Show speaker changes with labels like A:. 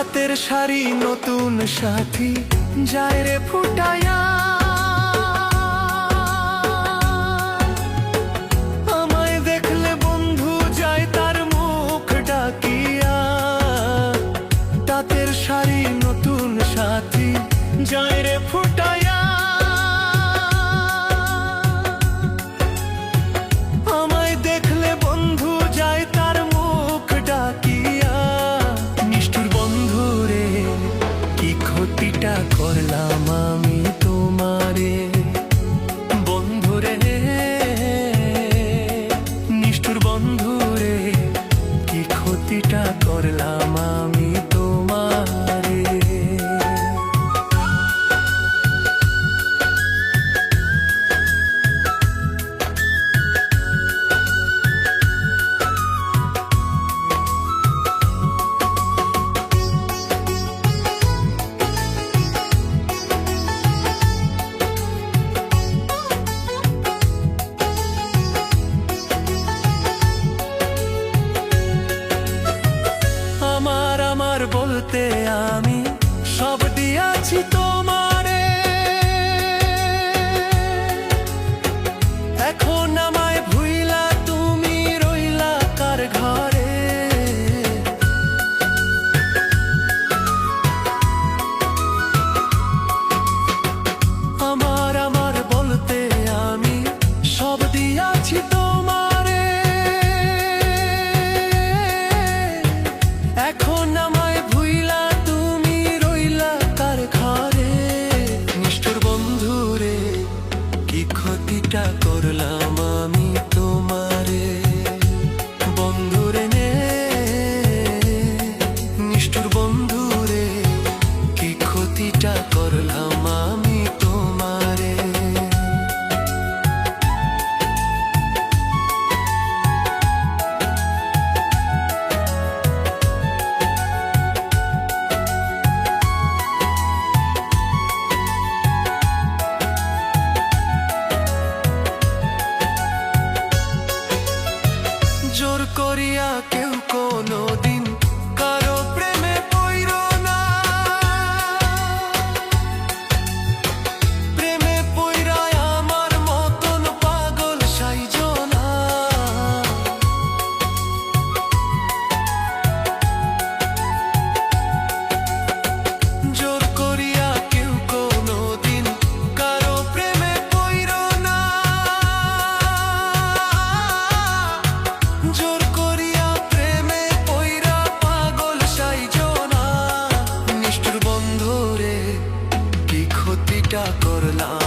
A: তাঁতের শাড়ি নতুন সাথী, যায় রে ফুটায়া। আমায় দেখলে বন্ধু যায় তার মুখ ডাকিয়া। তাঁতের শাড়ি নতুন সাথী, যায় বলতে আমি সব দিয়াছি তোমার ঠাট্টা করলাম।